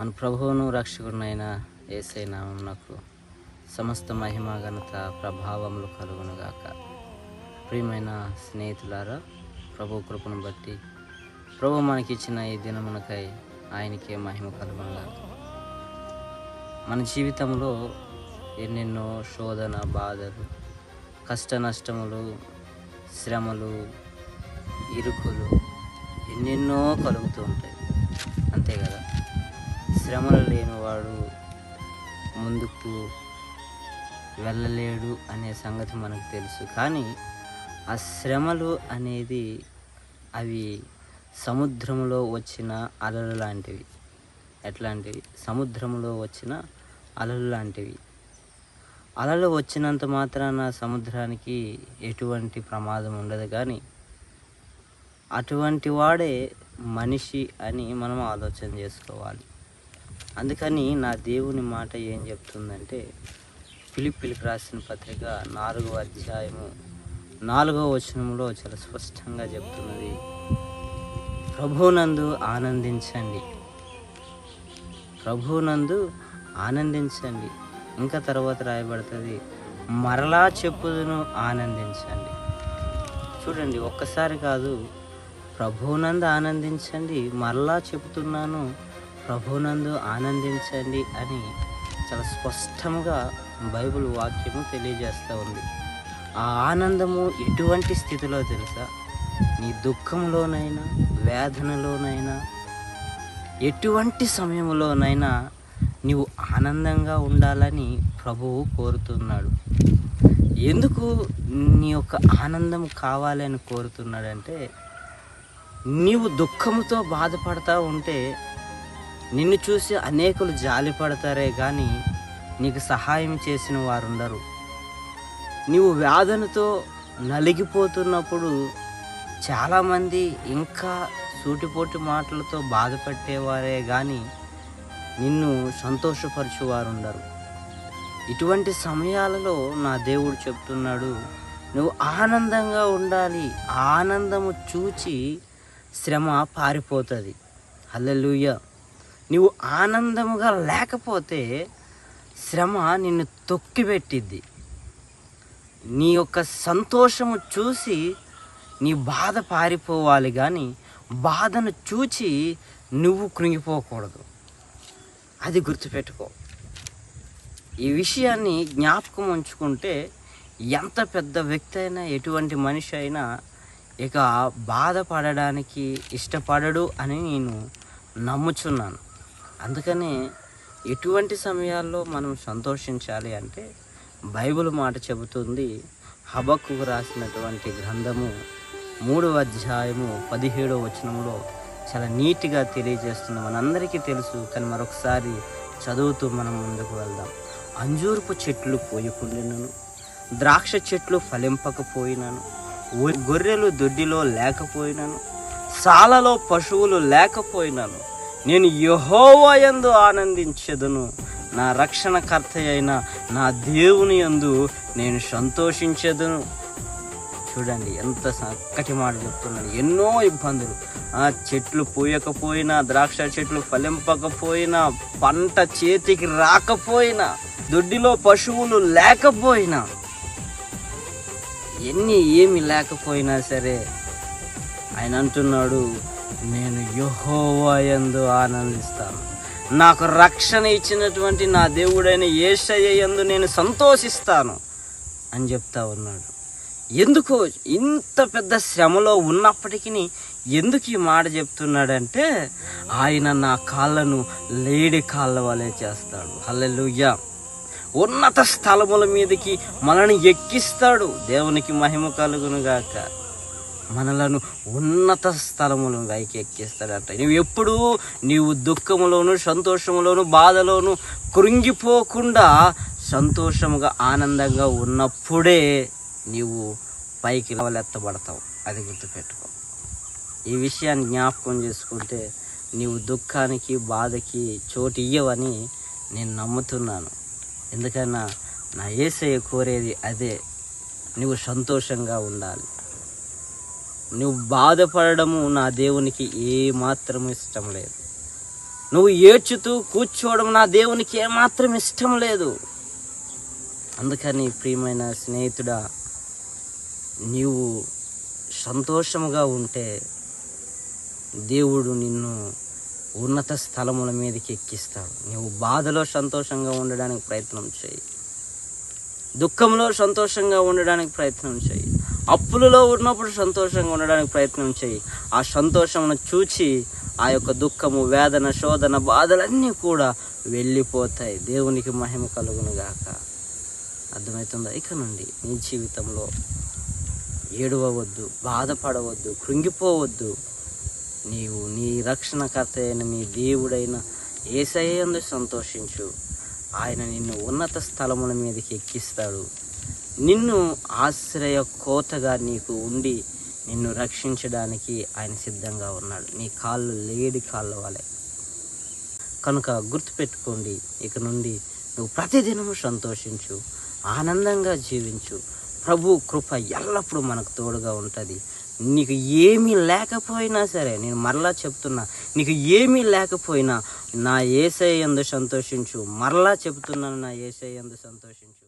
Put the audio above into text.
మన ప్రభువును రక్షకుడునైన ఏసై నామమునకు సమస్త మహిమ ఘనత ప్రభావములు కలుగునుగాక. ప్రియమైన స్నేహితులారా ప్రభు కృపను బట్టి ప్రభు మనకిచ్చిన ఈ దినమునకై ఆయనకే మహిమ కలుగునుగాక. మన జీవితంలో ఎన్నెన్నో శోధన బాధలు కష్ట నష్టములు శ్రమలు ఇరుకులు ఎన్నెన్నో కలుగుతూ ఉంటాయి. అంతే కదా? శ్రమలు లేనివాడు ముందుకు వెళ్ళలేడు అనే సంగతి మనకు తెలుసు. కానీ ఆ శ్రమలు అనేది అవి సముద్రంలో వచ్చిన అలలు లాంటివి. ఎట్లాంటివి సముద్రంలో వచ్చిన అలలు లాంటివి. అలలు వచ్చినంత మాత్రాన సముద్రానికి ఎటువంటి ప్రమాదం ఉండదు. కానీ అటువంటి వాడే మనిషి అని మనం ఆలోచన చేసుకోవాలి. అందుకని నా దేవుని మాట ఏం చెప్తుందంటే పిలిపిలికి రాసిన పత్రిక నాలుగవ అధ్యాయము నాలుగవ వచనంలో చాలా స్పష్టంగా చెప్తున్నది. ప్రభునందు ఆనందించండి. ప్రభునందు ఆనందించండి. ఇంకా తర్వాత రాయబడుతుంది మరలా చెప్పుదును ఆనందించండి. చూడండి ఒక్కసారి కాదు ప్రభునందు ఆనందించండి మరలా చెబుతున్నాను ప్రభునందు ఆనందించండి అని చాలా స్పష్టముగా బైబిల్ వాక్యము తెలియజేస్తూ ఉంది. ఆ ఆనందము ఎటువంటి స్థితిలో తెలుసా? నీ దుఃఖంలోనైనా వేదనలోనైనా ఎటువంటి సమయంలోనైనా నీవు ఆనందంగా ఉండాలని ప్రభువు కోరుతున్నాడు. ఎందుకు నీ యొక్క ఆనందం కావాలని కోరుతున్నాడంటే నీవు దుఃఖముతో బాధపడతా ఉంటే నిన్ను చూసి అనేకులు జాలి పడతారే కానీ నీకు సహాయం చేసిన వారు ఉండరు నీవు వ్యాధనతో నలిగిపోతున్నప్పుడు చాలామంది ఇంకా సూటిపోటి మాటలతో బాధపెట్టేవారే కానీ నిన్ను సంతోషపరచువారు ఉండరు ఇటువంటి సమయాలలో నా దేవుడు చెప్తున్నాడు నువ్వు ఆనందంగా ఉండాలి. ఆనందము చూచి శ్రమ పారిపోతుంది. హల్లెలూయ. నువ్వు ఆనందముగా లేకపోతే శ్రమ నిన్ను తొక్కిపెట్టిద్ది. నీ యొక్క సంతోషము చూసి నీ బాధ పారిపోవాలి కానీ బాధను చూచి నువ్వు కృంగిపోకూడదు. అది గుర్తుపెట్టుకో. ఈ విషయాన్ని జ్ఞాపకం ఉంచుకుంటే ఎంత పెద్ద వ్యక్తి అయినా ఎటువంటి మనిషి అయినా ఇక బాధపడడానికి ఇష్టపడడు అని నేను నమ్ముచున్నాను. అందుకనే ఎటువంటి సమయాల్లో మనం సంతోషించాలి అంటే బైబిల్ మాట చెబుతుంది హబక్కు రాసినటువంటి గ్రంథము మూడవ అధ్యాయము పదిహేడవ వచనంలో చాలా నీట్గా తెలియజేస్తుంది. మనందరికీ తెలుసు కానీ మరొకసారి చదువుతూ మనం ముందుకు వెళ్దాం. అంజూరపు చెట్లు పోయకుండినను ద్రాక్ష చెట్లు ఫలింపకపోయినను గొర్రెలు దొడ్డిలో లేకపోయినను సాలలో పశువులు లేకపోయినను నేను యహోవయందు ఆనందించెదను. నా రక్షణకర్త అయిన నా దేవుని యందు నేను సంతోషించెదను. చూడండి ఎంత చక్కటి మాట చెప్తున్నాడు. ఎన్నో ఇబ్బందులు. ఆ చెట్లు పూయకపోయినా ద్రాక్ష చెట్లు ఫలింపకపోయినా పంట చేతికి రాకపోయినా దొడ్డిలో పశువులు లేకపోయినా ఎన్ని ఏమి లేకపోయినా సరే ఆయన అంటున్నాడు నేను యహోవాయందు ఆనందిస్తాను. నాకు రక్షణ ఇచ్చినటువంటి నా దేవుడైన ఏషయ్య యందు నేను సంతోషిస్తాను అని చెప్తా ఉన్నాడు. ఎందుకు ఇంత పెద్ద శ్రమలో ఉన్నప్పటికీ ఎందుకు ఈ మాట చెప్తున్నాడంటే ఆయన నా కాళ్ళను లేడి కాళ్ళ వలె చేస్తాడు. హల్లెలుయ్యా ఉన్నత స్థలముల మీదకి మనల్ని ఎక్కిస్తాడు. దేవునికి మహిమ కలుగునుగాక. మనలను ఉన్నత స్థలములను పైకి ఎక్కిస్తాడంట నువ్వు ఎప్పుడు నీవు దుఃఖములోను సంతోషములోను బాధలోను కృంగిపోకుండా సంతోషముగా ఆనందంగా ఉన్నప్పుడే నీవు పైకి ఎత్తబడతావు అది గుర్తుపెట్టుకో. ఈ విషయాన్ని జ్ఞాపకం చేసుకుంటే నీవు దుఃఖానికి బాధకి చోటు ఇయ్యవని నేను నమ్ముతున్నాను. ఎందుకన్నా నా ఏసయ్య కోరేది అదే. నువ్వు సంతోషంగా ఉండాలి. నువ్వు బాధపడము నా దేవునికి ఏమాత్రం ఇష్టం లేదు. నువ్వు ఏడ్చుతూ కూర్చోవడం నా దేవునికి ఏమాత్రం ఇష్టం లేదు. అందుకని ప్రియమైన స్నేహితుడా నీవు సంతోషముగా ఉంటే దేవుడు నిన్ను ఉన్నత స్థలముల మీదకి ఎక్కిస్తాడు. నువ్వు బాధలో సంతోషంగా ఉండడానికి ప్రయత్నం చేయి. దుఃఖంలో సంతోషంగా ఉండడానికి ప్రయత్నం చేయి. అప్పులలో ఉన్నప్పుడు సంతోషంగా ఉండడానికి ప్రయత్నం చేయి. ఆ సంతోషమును చూచి ఆ యొక్క దుఃఖము వేదన శోధన బాధలన్నీ కూడా వెళ్ళిపోతాయి. దేవునికి మహిమ కలుగును గాక. అర్థమవుతుందా? ఇక నుండి నీ జీవితంలో ఏడవవద్దు బాధపడవద్దు కృంగిపోవద్దు. నీవు నీ రక్షణకర్త అయిన నీ దేవుడైన ఏసయ్యందు సంతోషించు. ఆయన నిన్ను ఉన్నత స్థలముల మీదకి ఎక్కిస్తాడు. నిన్ను ఆశ్రయ కోతగా నీకు ఉండి నిన్ను రక్షించడానికి ఆయన సిద్ధంగా ఉన్నాడు. నీ కాళ్ళు లేడి కాళ్ళ వలె కనుక గుర్తుపెట్టుకోండి ఇక నుండి నువ్వు ప్రతిదినము సంతోషించు ఆనందంగా జీవించు. ప్రభు కృప ఎల్లప్పుడూ మనకు తోడుగా ఉంటుంది. నీకు ఏమీ లేకపోయినా సరే నేను మరలా చెప్తున్నా నీకు ఏమీ లేకపోయినా నా ఏసై ఎందు సంతోషించు. మరలా చెప్తున్నాను నా ఏసై ఎందు సంతోషించు.